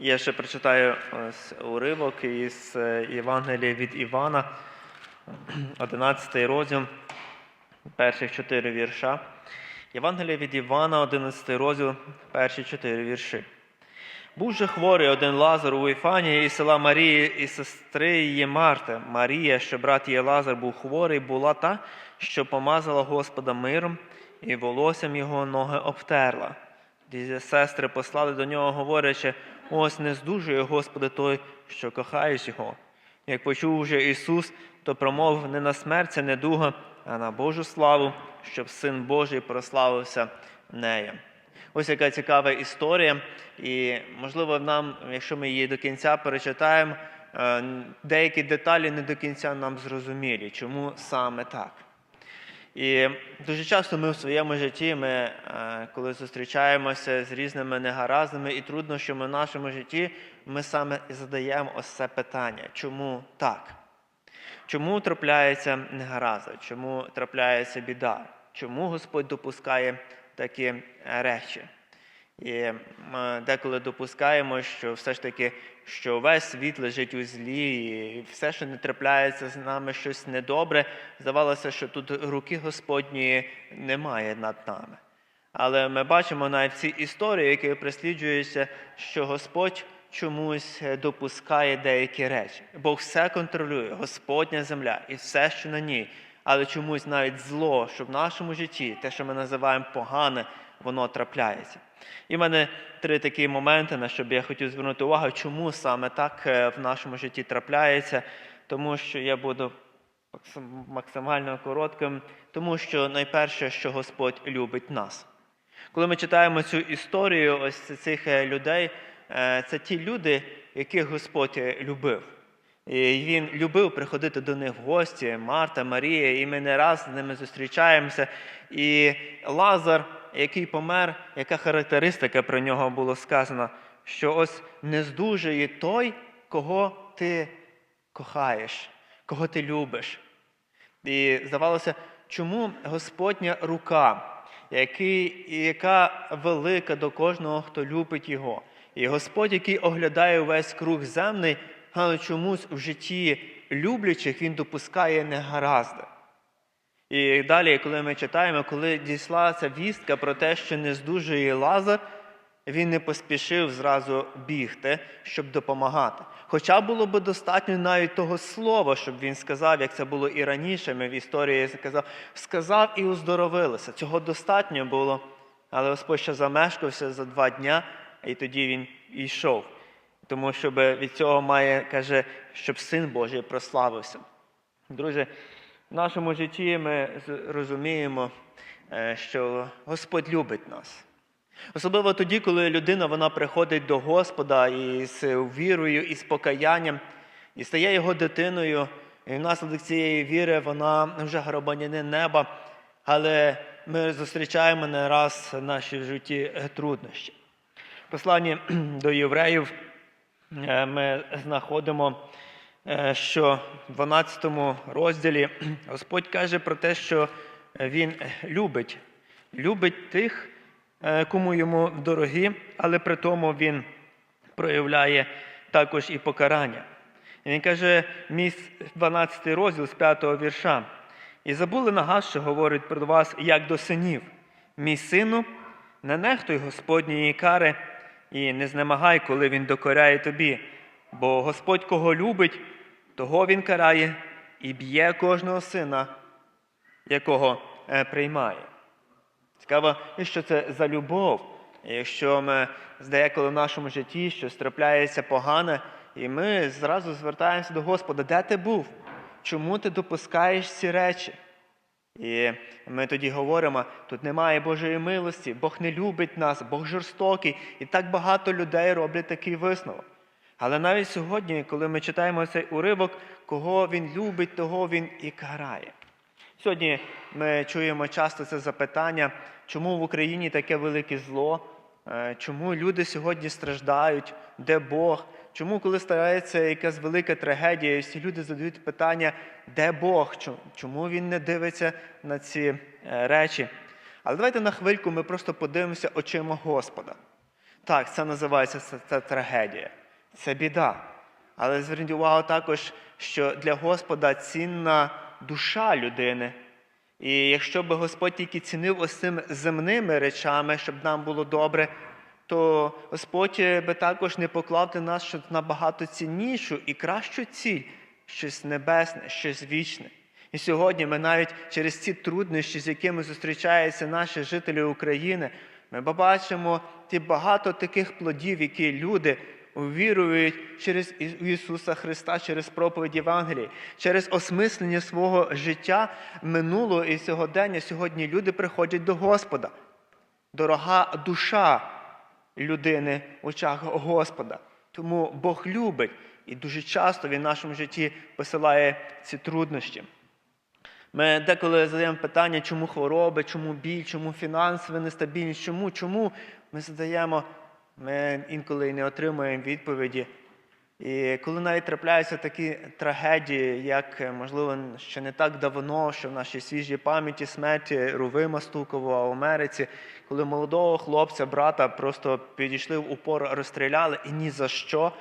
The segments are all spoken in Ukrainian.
Я ще прочитаю ось уривок із е, Євангелія від Івана, 11 розділ, перших чотири вірша. Євангелія від Івана, 11 розділ, перші чотири вірші. Був же хворий один Лазар у Іфані із села Марії і сестри її Марти. Марія, що брат її Лазар був хворий, була та, що помазала Господа миром і волоссям його ноги обтерла. Сестри послали до нього, говорячи, ось не здужує Господи той, що кохаєш його. Як почув уже Ісус, то промовив не на смерть ця недуга, а на Божу славу, щоб Син Божий прославився нею. Ось яка цікава історія, і можливо, нам, якщо ми її до кінця перечитаємо, е, деякі деталі не до кінця нам зрозумілі, чому саме так. І дуже часто ми в своєму житті, ми, е, коли зустрічаємося з різними негараздами і трудно, що ми в нашому житті, ми саме задаємо ось це питання, чому так? Чому трапляється негараза, Чому трапляється біда? Чому Господь допускає такі речі? І ми деколи допускаємо, що все ж таки, що весь світ лежить у злі, і все, що не трапляється з нами щось недобре, здавалося, що тут руки Господньої немає над нами. Але ми бачимо навіть в цій історії, які присліджуються, що Господь чомусь допускає деякі речі. Бог все контролює, Господня земля і все, що на ній. Але чомусь навіть зло, що в нашому житті, те, що ми називаємо погане, воно трапляється. І в мене три такі моменти, на що б я хотів звернути увагу, чому саме так е, в нашому житті трапляється, тому що я буду максимально коротким, тому що найперше, що Господь любить нас. Коли ми читаємо цю історію ось цих е, людей, е, це ті люди, яких Господь любив. І Він любив приходити до них в гості, Марта, Марія, і ми не раз з ними зустрічаємося. І Лазар, який помер, яка характеристика про нього було сказано, що ось не здужує той, кого ти кохаєш, кого ти любиш. І здавалося, чому Господня рука, який, яка велика до кожного, хто любить його. І Господь, який оглядає весь круг земний, але чомусь в житті люблячих він допускає негаразди. І далі, коли ми читаємо, коли дійшла ця вістка про те, що не здужує Лазар, він не поспішив зразу бігти, щоб допомагати. Хоча було би достатньо навіть того слова, щоб він сказав, як це було і раніше, ми в історії сказав, сказав і оздоровилися. Цього достатньо було, але Господь ще замешкався за два дня, і тоді він йшов. Тому що від цього має, каже, щоб син Божий прославився. Друзі, в нашому житті ми розуміємо, е, що Господь любить нас. Особливо тоді, коли людина вона приходить до Господа із вірою, і з покаянням, і стає його дитиною, і внаслідок цієї віри вона вже громадянин неба, але ми зустрічаємо не раз в нашій житті е, труднощі. В посланні до євреїв е, ми знаходимо, що в 12 розділі Господь каже про те, що Він любить, любить тих, е, кому йому дорогі, але при тому Він проявляє також і покарання. І Він каже, мій 12 розділ з 5 вірша. І забули нагад, що говорить про вас, як до синів. Мій сину, не нехтуй Господньої кари і не знемагай, коли він докоряє тобі. Бо Господь кого любить, того він карає і б'є кожного сина, якого е, приймає. Цікаво, що це за любов. Якщо ми деколи в нашому житті щось трапляється погане, і ми зразу звертаємося до Господа, де ти був? Чому ти допускаєш ці речі? І ми тоді говоримо, тут немає Божої милості, Бог не любить нас, Бог жорстокий. І так багато людей роблять такий висновок. Але навіть сьогодні, коли ми читаємо цей уривок, кого він любить, того він і карає. Сьогодні ми чуємо часто це запитання, чому в Україні таке велике зло, Е, чому люди сьогодні страждають, де Бог, чому, коли стається якась велика трагедія, всі люди задають питання, де Бог, чому він не дивиться на ці е, речі. Але давайте на хвильку ми просто подивимося очима Господа. Так, це називається це, це трагедія, це біда. Але зверніть увагу також, що для Господа цінна душа людини. І якщо би Господь тільки цінив ось цими земними речами, щоб нам було добре, то Господь би також не поклав для нас щось набагато ціннішу і кращу ціль, щось небесне, щось вічне. І сьогодні ми навіть через ці труднощі, з якими зустрічаються наші жителі України, ми бачимо ті багато таких плодів, які люди увірують через Ісуса Христа, через проповідь Євангелії, через осмислення свого життя минулого і сьогодення. Сьогодні люди приходять до Господа. Дорога душа людини в очах Господа. Тому Бог любить і дуже часто Він в нашому житті посилає ці труднощі. Ми деколи задаємо питання, чому хвороби, чому біль, чому фінансова нестабільність, чому, чому ми задаємо, ми інколи не отримуємо відповіді. І коли навіть трапляються такі трагедії, як, е, можливо, ще не так давно, що в нашій свіжій пам'яті смерті Рувима Стукового в Америці, коли молодого хлопця, брата просто підійшли в упор, розстріляли і ні за що.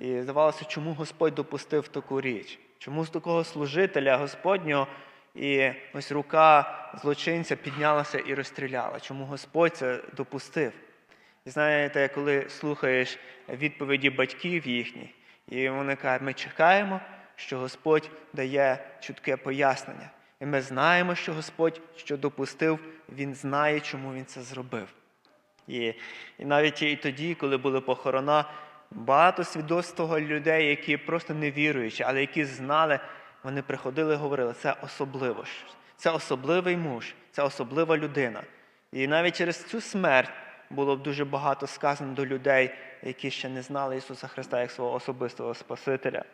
І здавалося, чому Господь допустив таку річ? Чому з такого служителя Господнього і ось рука злочинця піднялася і розстріляла? Чому Господь це допустив? Знаєте, коли слухаєш відповіді батьків їхніх, і вони кажуть, ми чекаємо, що Господь дає чутке пояснення. І ми знаємо, що Господь що допустив, Він знає, чому Він це зробив. І, і навіть і тоді, коли були похорона, багато свідоцтв того людей, які просто не віруючі, але які знали, вони приходили і говорили, це особливо. Це особливий муж, це особлива людина. І навіть через цю смерть було б дуже багато сказано до людей, які ще не знали Ісуса Христа як свого особистого Спасителя.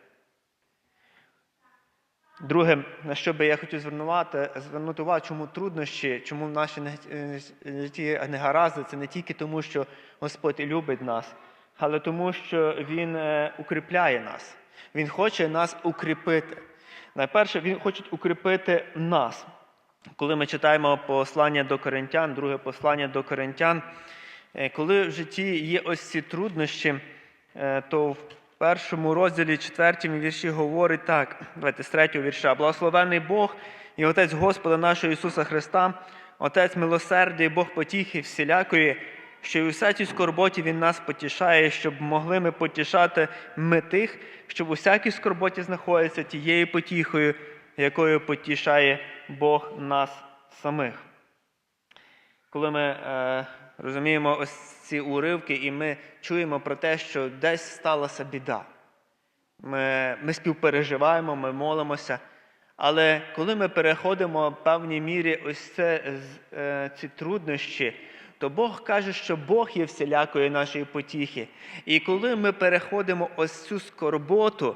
Друге, на що би я хотів звернувати, звернути увагу, чому труднощі, чому е, житті негаразди, це не тільки тому, що Господь любить нас, але тому, що Він е, укріпляє нас. Він хоче нас укріпити. Найперше, Він хоче укріпити нас. Коли ми читаємо послання до коринтян, друге послання до коринтян, коли в житті є ось ці труднощі, е, то в першому розділі, четвертому вірші говорить так, давайте з третього вірша. Благословений Бог і Отець Господа нашого Ісуса Христа, Отець милосердя і Бог потіхи всілякої, що й у всякій скорботі Він нас потішає, щоб могли ми потішати ми тих, що в усякій скорботі знаходяться тією потіхою, якою потішає Бог нас самих. Коли ми е, розуміємо ось ці уривки, і ми чуємо про те, що десь сталася біда. Ми, ми співпереживаємо, ми молимося. Але коли ми переходимо в певній мірі ось це, е, ці труднощі, то Бог каже, що Бог є всілякої нашої потіхи. І коли ми переходимо ось цю скорботу,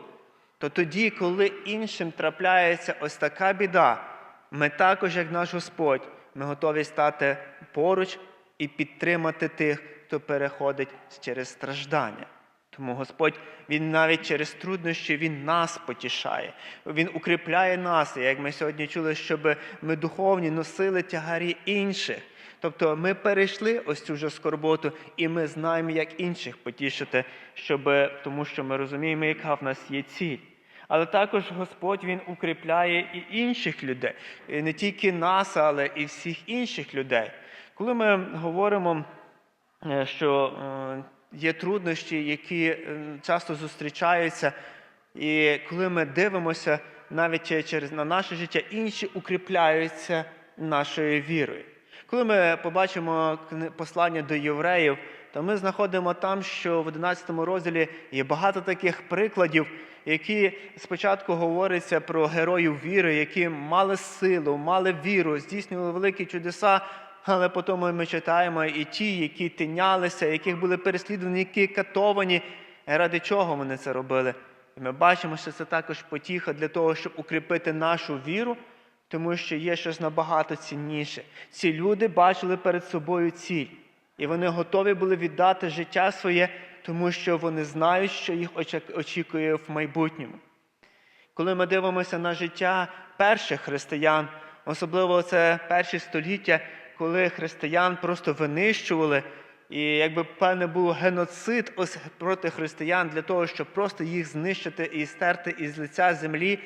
то тоді, коли іншим трапляється ось така біда, ми також, як наш Господь, ми готові стати поруч і підтримати тих, хто переходить через страждання. Тому Господь, Він навіть через труднощі Він нас потішає, Він укріпляє нас, як ми сьогодні чули, щоб ми духовні носили тягарі інших. Тобто ми перейшли ось цю вже скорботу, і ми знаємо, як інших потішити, щоб, тому що ми розуміємо, яка в нас є ціль. Але також Господь Він укріпляє і інших людей, І не тільки нас, але і всіх інших людей. Коли ми говоримо, е, що е, є труднощі, які е, часто зустрічаються, і коли ми дивимося навіть через на наше життя, інші укріпляються нашою вірою. Коли ми побачимо послання до євреїв, то ми знаходимо там, що в 11 розділі є багато таких прикладів, які спочатку говориться про героїв віри, які мали силу, мали віру, здійснювали великі чудеса. Але потім ми читаємо і ті, які тинялися, яких були переслідувані, які катовані. Ради чого вони це робили? І ми бачимо, що це також потіха для того, щоб укріпити нашу віру, тому що є щось набагато цінніше. Ці люди бачили перед собою ціль, і вони готові були віддати життя своє, тому що вони знають, що їх очікує в майбутньому. Коли ми дивимося на життя перших християн, особливо це перші століття, коли християн просто винищували, І якби певне був геноцид ось проти християн для того, щоб просто їх знищити і стерти із лиця землі.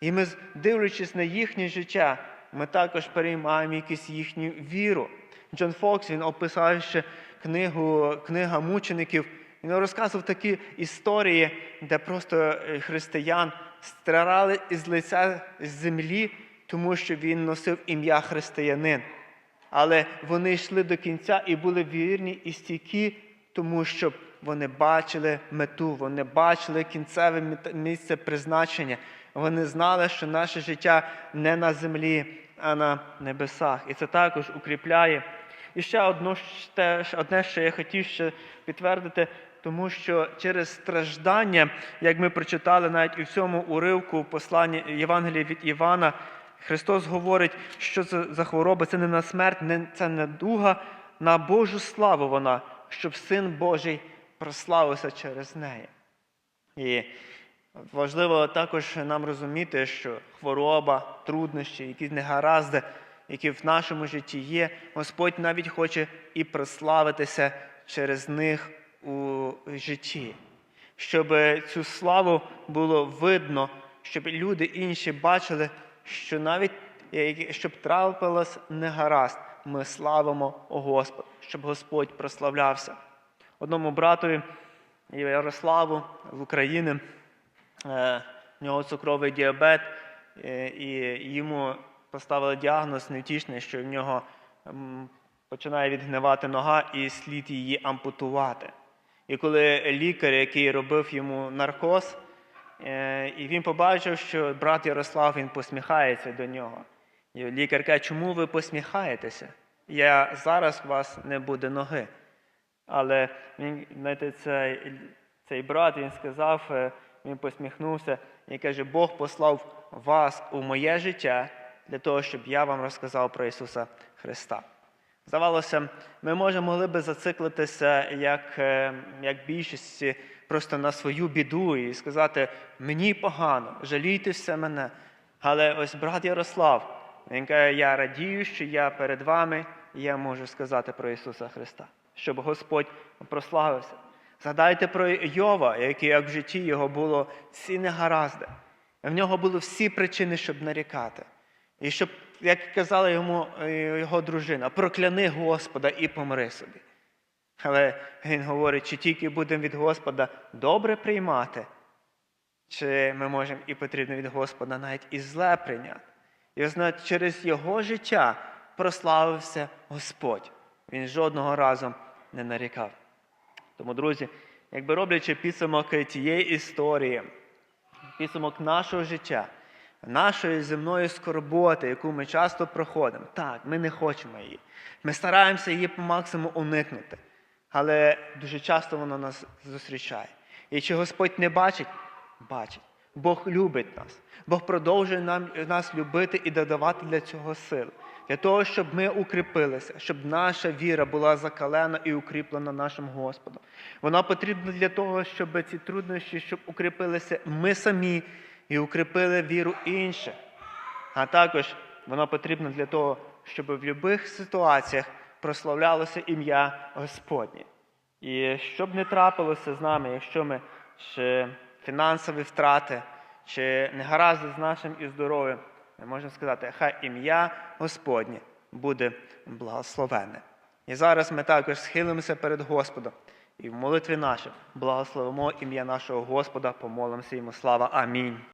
І ми, дивлячись на їхнє життя, ми також переймаємо якусь їхню віру. Джон Фокс він описав ще книгу Книга мучеників. Він розказував такі історії, де просто е, християн стирали із лиця з землі, тому що він носив ім'я християнин. Але вони йшли до кінця і були вірні і стійкі, тому що вони бачили мету, вони бачили кінцеве місце призначення. Вони знали, що наше життя не на землі, а на небесах. І це також укріпляє. І ще одно, одне, що я хотів ще підтвердити, тому що через страждання, як ми прочитали навіть у цьому уривку послання Євангелія від Івана, Христос говорить, що це за хвороба, це не на смерть, не, це не дуга, на Божу славу вона, щоб Син Божий прославився через неї. І важливо також нам розуміти, що хвороба, труднощі, якісь негаразди, які в нашому житті є, Господь навіть хоче і прославитися через них у житті, щоб цю славу було видно, щоб люди інші бачили, що навіть е, щоб трапилось негаразд, ми славимо Господа, щоб Господь прославлявся. Одному братові Ярославу в Україні е, в нього цукровий діабет, е, і йому поставили діагноз невтішний, що в нього починає відгнивати нога і слід її ампутувати. І коли лікар, який робив йому наркоз, е, і він побачив, що брат Ярослав він посміхається до нього. І лікар каже, чому ви посміхаєтеся? Я зараз у вас не буде ноги. Але він, знаєте, цей, цей брат він сказав, е, він посміхнувся і каже: Бог послав вас у моє життя для того, щоб я вам розказав про Ісуса Христа. Здавалося, ми можемо могли би зациклитися, як, е, як більшість, просто на свою біду і сказати, мені погано, жалійтеся мене. Але ось брат Ярослав, він каже, я радію, що я перед вами, я можу сказати про Ісуса Христа, щоб Господь прославився. Згадайте про Йова, який як в житті його було всі негаразди. В нього були всі причини, щоб нарікати. І щоб, як казала йому е, його дружина, прокляни Господа і помри собі. Але він говорить, чи тільки будемо від Господа добре приймати, чи ми можемо і потрібно від Господа навіть і зле прийняти. І ось через його життя прославився Господь. Він жодного разу не нарікав. Тому, друзі, якби роблячи підсумок тієї історії, підсумок нашого життя, нашої земної скорботи, яку ми часто проходимо. Так, ми не хочемо її. Ми стараємося її по максимуму уникнути. Але дуже часто воно нас зустрічає. І чи Господь не бачить? Бачить. Бог любить нас. Бог продовжує нам, нас любити і додавати для цього сил. Для того, щоб ми укріпилися, щоб наша віра була закалена і укріплена нашим Господом. Вона потрібна для того, щоб ці труднощі, щоб укріпилися ми самі і укріпили віру інших. А також вона потрібна для того, щоб в будь-яких ситуаціях прославлялося ім'я Господнє. І щоб не трапилося з нами, якщо ми чи фінансові втрати, чи негаразди з нашим і здоров'ям, ми можемо сказати, хай ім'я Господнє буде благословене. І зараз ми також схилимося перед Господом і в молитві нашій благословимо ім'я нашого Господа, помолимося йому. Слава. Амінь.